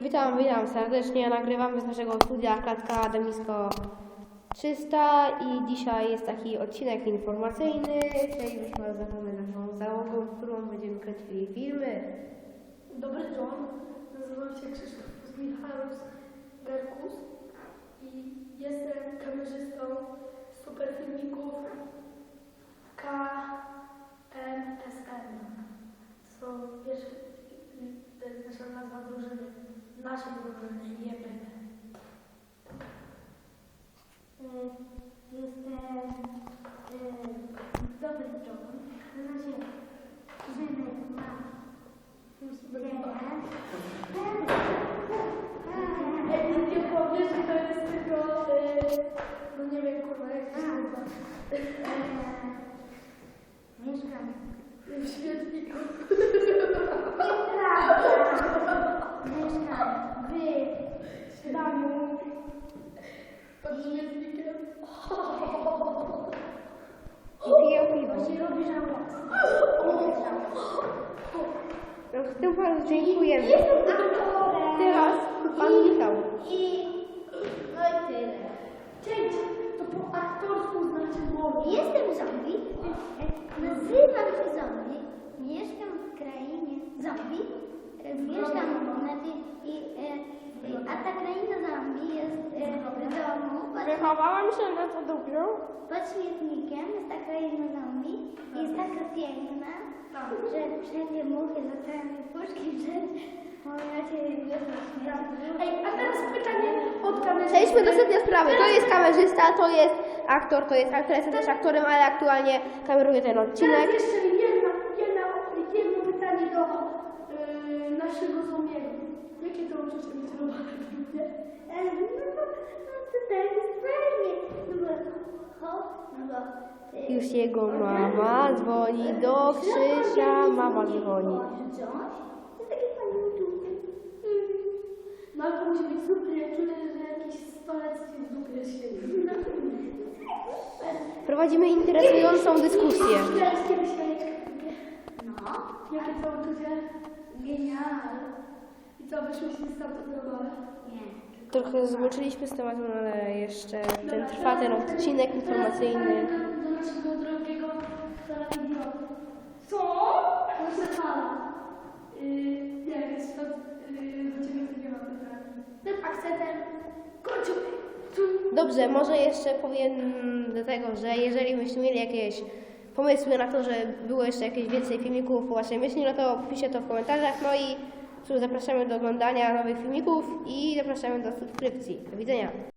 Witam, witam serdecznie. Nagrywamy z naszego studia Klatka Akademicko 300 i dzisiaj jest taki odcinek informacyjny. Chcielibyśmy was zapoznać naszą załogą, z którą będziemy kręcili filmy. Dobry John, nazywam się Krzysztof Michalus naszej drużyny, nie będę. Jestem y, dobry John. Nazywa się Zenek ma Ej, nie powiesz, że to jest tylko, y, no nie wiem, kurwa, jak to się nazywa. Mieszkam. W świetniku. Mieszkam w domu Pod świetnikiem. I piję piwo. i robię żałobę. Bardzo dziękujemy. Teraz pan Michał. I no i tyle. Cześć, to po aktorsku znaczy morze. Jestem zombie. Nazywam się zombie. Mieszkam w krainie zombie. Mieszkam na tej, i, e, a ta kraina zombie jest e, w domu Wychowałam się na to dobrze. pod śmietnikiem. Jest ta kraina zombie. i Jest taka piękna, że wszędzie muchy latają i puszki, że moja się wiele Ej, a teraz pytanie od kamery. Przejdźmy do sedna sprawy. To jest kamerzysta, to jest aktor, to jest aktor, jestem też aktorem, ale aktualnie kameruję ten odcinek. Teraz jeszcze jedna, jedna, jedno pytanie do yy, naszego zombiego. Jakie to uczucie w grupie? E, No, no to jest Już jego mama dzwoni do Krzysia, mama dzwoni. No ale to musi być super, ja czuję, że jakiś stolec ci w dupie świeci. No, super. Prowadzimy interesującą dyskusję. Teraz kiedyś jajeczka w dupie. No, Jakie to uczucie? genialne. I co, byśmy się stamtąd normalne? Nie. Trochę zboczyliśmy z tematu, no ale jeszcze ten trwa ten odcinek informacyjny. Do, naszego drogiego. Co? Proszę pana. Tym akcentem kończymy. Dobrze, może jeszcze powiem do tego, że jeżeli byście mieli jakieś pomysły na to, że było jeszcze jakieś więcej filmików po waszej myśli, no to piszcie to w komentarzach. No i zapraszamy do oglądania nowych filmików i zapraszamy do subskrypcji. Do widzenia.